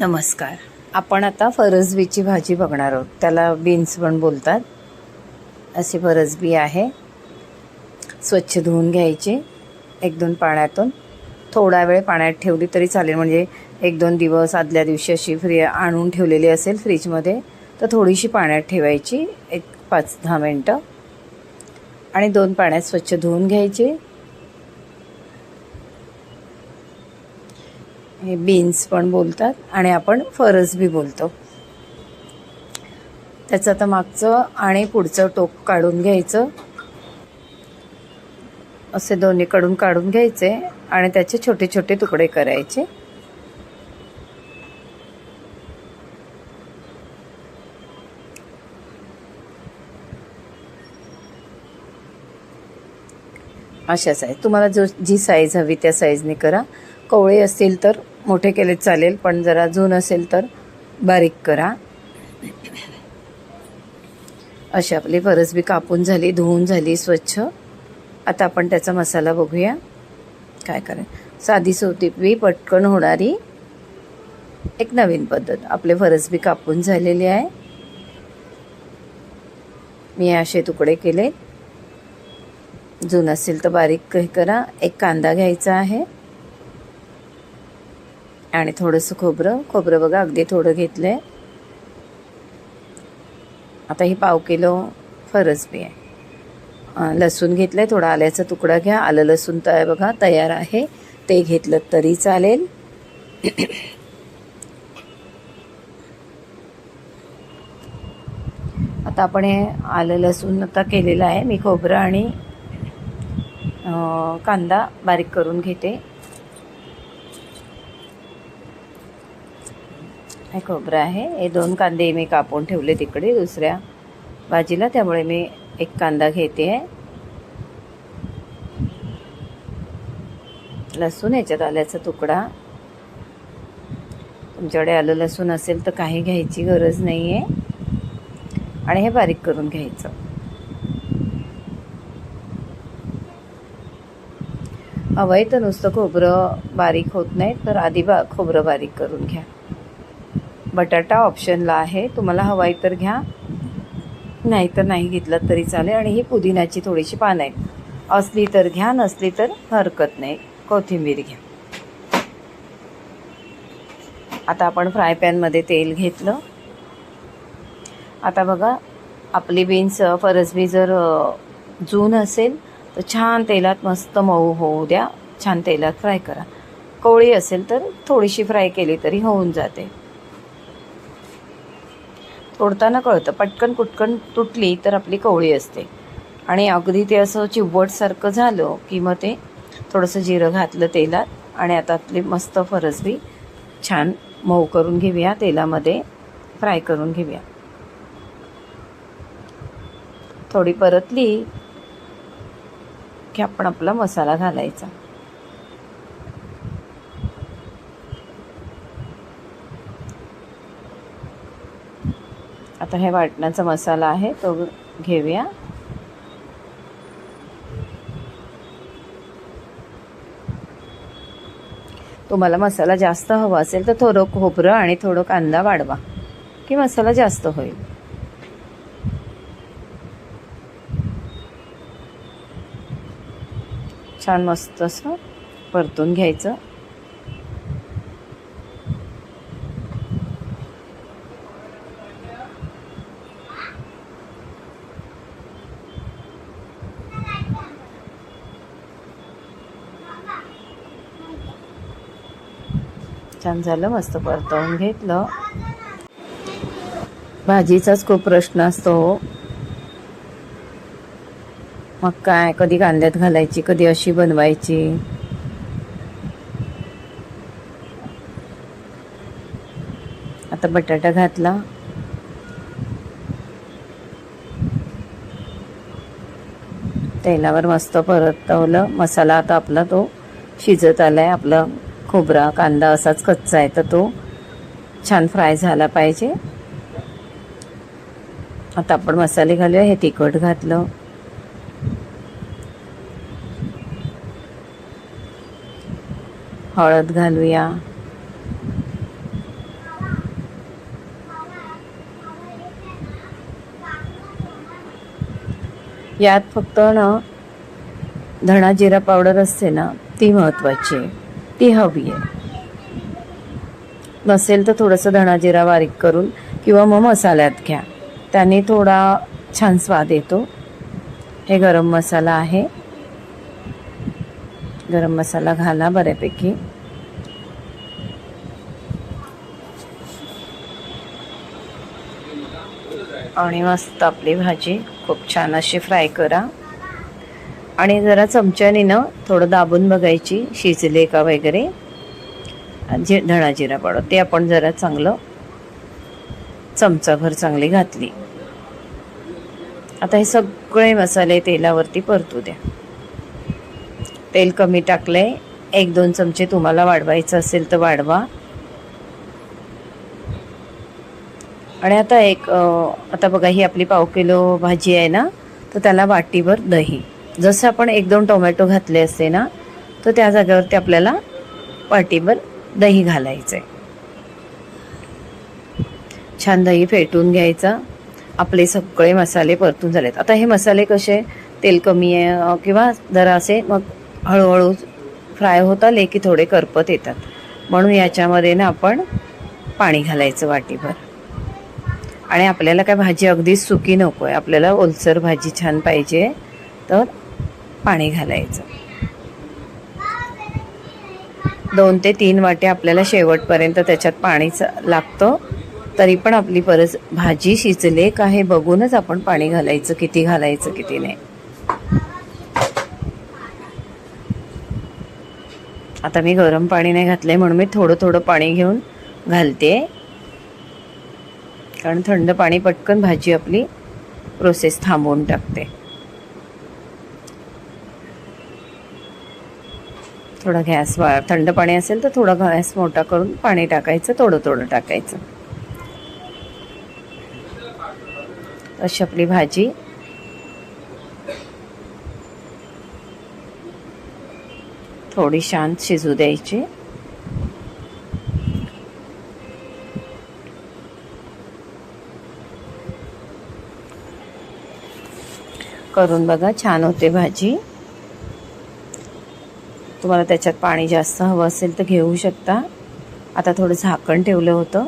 नमस्कार. आपण आता फरसबीची भाजी बघणार आहोत. त्याला बीन्स पण बोलतात. अशी फरसबी आहे. स्वच्छ धुवून घ्यायची. एक दोन पाण्यातून. थोडा वेळ पाण्यात ठेवली तरी चालेल. म्हणजे एक दोन दिवस आदल्या दिवशी अशी फ्री आणून ठेवलेली असेल फ्रीजमध्ये तर थोडीशी पाण्यात ठेवायची. एक पाच दहा मिनटं. आणि दोन पाण्यात स्वच्छ धुवून घ्यायची. हे बीन्स पण बोलतात आणि आपण फरस बी बोलतो. त्याचं आता मागचं आणि पुढचं टोक काढून घ्यायचं. असे दोन्हीकडून काढून घ्यायचे आणि त्याचे छोटे छोटे तुकडे करायचे. अशा साईज तुम्हाला जो जी साईज हवी त्या साईजने करा. कोवळे असतील तर मोठे केले चालेल पण जरा जून असेल तर बारीक करा. अशी आपली फरसबी कापून झाली धुवून झाली स्वच्छ. आता आपण त्याचा मसाला बघूया. काय करेल साधी सोतीपी पटकन होणारी. एक नवीन पद्धत. आपले फरसबी कापून झालेली आहे. मी असे तुकडे केले. जून असेल तर बारीक हे करा. एक कांदा घ्यायचा आहे. आणि थोडंसं खोबरं. खोबरं बघा अगदी थोडं घेतलं आहे आता ही पाव किलो फरसबी आहे. लसूण घेतलं आहे थोडा आल्याचा तुकडा घ्या. आलं लसूण तर बघा तयार आहे. ते घेतलं तरी चालेल. आता आपण हे आलं लसूण आता केलेलं आहे. मी खोबरं आणि कांदा बारीक करून घेते. हे खोबरं आहे. हे दोन कांदे मी कापून ठेवले तिकडे. दुसऱ्या भाजीला त्यामुळे मी एक कांदा घेते. आहे लसूण याच्यात आल्याचा तुकडा. तुमच्याकडे आलं लसूण असेल तर काही घ्यायची गरज नाही आहे आणि हे बारीक करून घ्यायचं. हवंय तर नुसतं खोबरं बारीक होत नाही तर आधी बा खोबरं बारीक करून घ्या. बटाटा ऑप्शनला आहे. तुम्हाला हवाय तर घ्या. नाही तर नाही घेतलं तरी चालेल. आणि ही पुदिन्याची थोडीशी पानं आहेत. असली तर घ्या नसली तर हरकत नाही. कोथिंबीर घ्या. आता आपण फ्राय पॅनमध्ये तेल घेतलं. आता बघा आपली बीन्स फरसबी जर जून असेल तर छान तेलात मस्त मऊ होऊ द्या. छान तेलात फ्राय करा. कोळी असेल तर थोडीशी फ्राय केली तरी होऊन जाते. तोडताना कळतं. पटकन कुटकन तुटली तर आपली कवळी असते. आणि अगदी ते असं चिवटसारखं झालं की मग ते थोडंसं जिरं घातलं तेलात आणि आता आपली मस्त फरसबी छान मऊ करून घेऊया. तेलामध्ये फ्राय करून घेऊया. थोडी परतली की आपण आपला मसाला घालायचा. आता हे वाटण्याचा मसाला आहे तो घेऊया. तुम्हाला मसाला जास्त हवा असेल तर थोडं खोबरं आणि थोडं कांदा वाढवा की मसाला जास्त होईल. छान मस्त असं परतून घ्यायचं. छान झालं मस्त परतवून घेतलं. भाजीचाच खूप प्रश्न असतो. हो. मग काय कधी कांद्यात घालायची कधी अशी बनवायची? आता बटाटा घातला. तेलावर मस्त परतवलं. मसाला आता आपला तो शिजत आलाय आपलं खोबरा कांदा असाच कच्चा आहे तर तो छान फ्राय झाला पाहिजे. आता आपण मसाले घालूया हे तिखट घातलं. हळद घालूया. यात फक्त ना धणा जिरा पावडर असते ना ती महत्त्वाची आहे. ती हवी आहे. नसेल तर थोडंसं धणाजिरा बारीक करून किंवा मग मसाल्यात घ्या. त्याने थोडा छान स्वाद येतो. हे गरम मसाला आहे. गरम मसाला घाला बऱ्यापैकी. आणि मस्त आपली भाजी खूप छान अशी फ्राय करा. आणि जरा चमच्याने ना थोडं दाबून बघायची शिजले का वगैरे. जे धणा जिरा पावडर ते आपण जरा चांगलं चमचाभर चांगली घातली. आता हे सगळे मसाले तेलावरती परतू द्या. तेल कमी टाकलंय. एक दोन चमचे तुम्हाला वाढवायचं असेल तर वाढवा. आणि आता एक आता बघा ही आपली पाव किलो भाजी आहे ना तर त्याला वाटीभर दही. जसं आपण एक दोन टोमॅटो घातले असते ना तर त्या जागेवरती आपल्याला पाटीभर दही घालायचं आहे छान दही फेटून घ्यायचा. आपले सगळे मसाले परतून झालेत. आता हे मसाले कसे? तेल कमी आहे किंवा जरा असे मग हळूहळू फ्राय होत आले की थोडे करपत येतात. म्हणून याच्यामध्ये ना आपण पाणी घालायचं वाटीभर. आणि आपल्याला काय भाजी अगदीच सुकी नको आहे आपल्याला ओलसर भाजी छान पाहिजे. तर पाणी घालायचं. दोन ते तीन वाटे आपल्याला शेवटपर्यंत त्याच्यात पाणीच लागतं. तरी पण आपली परत भाजी शिजले का हे बघूनच आपण पाणी घालायचं किती घालायचं किती नाही. आता मी गरम पाणी नाही घातलंय म्हणून मी थोडं थोडं पाणी घेऊन घालते. कारण थंड पाणी पटकन भाजी आपली प्रोसेस थांबवून टाकते. थोडा गॅस वा थंड पाणी असेल तर थोडा गॅस मोठा करून पाणी टाकायचं थोडं थोडं टाकायचं. अशी आपली भाजी. थोडी शांत शिजू द्यायची. करून बघा छान होते भाजी. तुम्हाला त्याच्यात पाणी जास्त हवं असेल तर घेऊ शकता. आता थोडं झाकण ठेवलं होतं.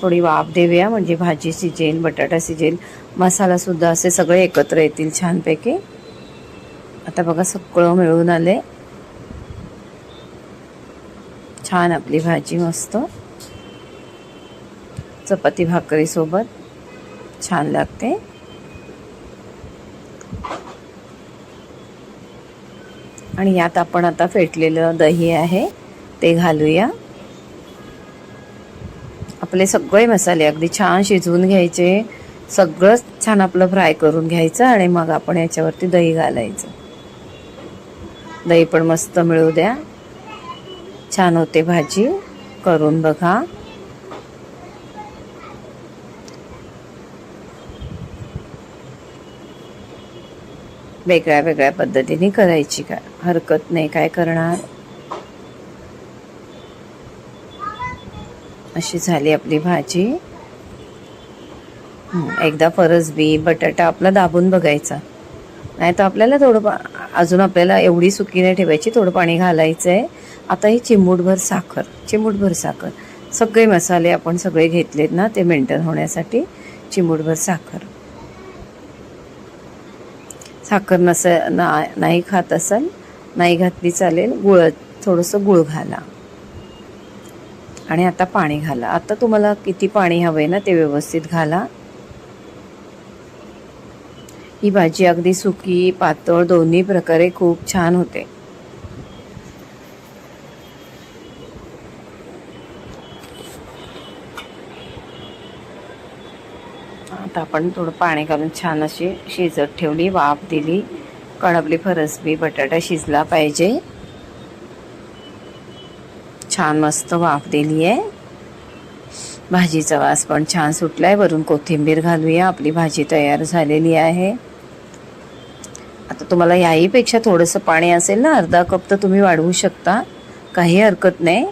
थोडी वाफ देऊया म्हणजे भाजी शिजेल बटाटा शिजेल मसालासुद्धा असे सगळे एकत्र येतील छानपैकी. आता बघा सगळं मिळून आले छान आपली भाजी मस्त. चपाती भाकरीसोबत छान लागते. आणि यात आपण आता फेटलेलं दही आहे ते घालूया. आपले सगळे मसाले अगदी छान शिजवून घ्यायचे. सगळंच छान आपलं फ्राय करून घ्यायचं आणि मग आपण याच्यावरती दही घालायचं. दही पण मस्त मिळू द्या. छान होते भाजी. करून बघा. वेगळ्या वेगळ्या पद्धतीने करायची काय? हरकत नाही. काय करणार? अशी झाली आपली भाजी. एकदा फरसबी बटाटा आपला दाबून बघायचा. नाही तर आपल्याला थोडं पा अजून आपल्याला एवढी सुकी नाही ठेवायची थोडं पाणी घालायचं आहे आता ही चिमूटभर साखर चिमूटभर साखर. सगळे मसाले आपण सगळे घेतलेत ना ते मेंटेन होण्यासाठी चिमूटभर साखर. साखर नस ना नाही खात असाल नाही घातली चालेल गुळ थोडंसं गुळ घाला. आणि आता पाणी घाला. आता तुम्हाला किती पाणी हवंय ना ते व्यवस्थित घाला. ही भाजी अगदी सुकी पातळ दोन्ही प्रकारे खूप छान होते. आता आपण थोडं पाणी घालून छान अशी शिजत ठेवली वाफ दिली. कारण फरसबी बटाटा शिजला पाहिजे. छान मस्त वाफ दिली आहे. भाजीचा वास पण छान सुटलाय. वरून कोथिंबीर घालूया. आपली भाजी तयार झालेली आहे. आता तुम्हाला याहीपेक्षा थोडंसं पाणी असेल ना अर्धा कप तर तुम्ही वाढवू शकता. काही हरकत नाही.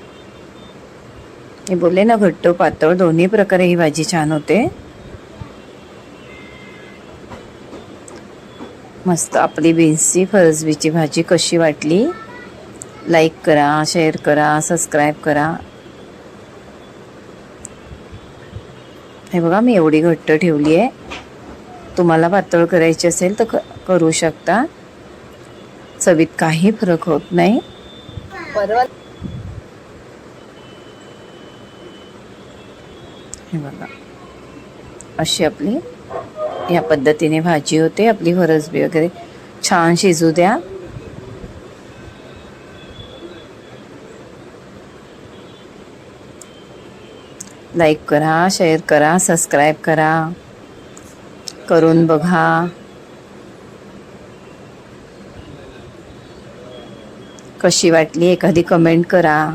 मी बोलले ना घट्ट पातळ दोन्ही प्रकारे ही भाजी छान होते. मस्त आपली बीन्सची फरसबीची भाजी कशी वाटली? लाईक करा शेअर करा सबस्क्राईब करा. हे बघा मी एवढी घट्ट ठेवली आहे. तुम्हाला पातळ करायची असेल तर क- करू शकता. चवीत काही फरक होत नाही. परवा हे बघा. अशी आपली या पद्धतीने भाजी होते. आपली फरसबी वगैरे छान शिजू द्या. लाईक करा शेअर करा सबस्क्राईब करा. करून बघा. कशी वाटली एखादी कमेंट करा.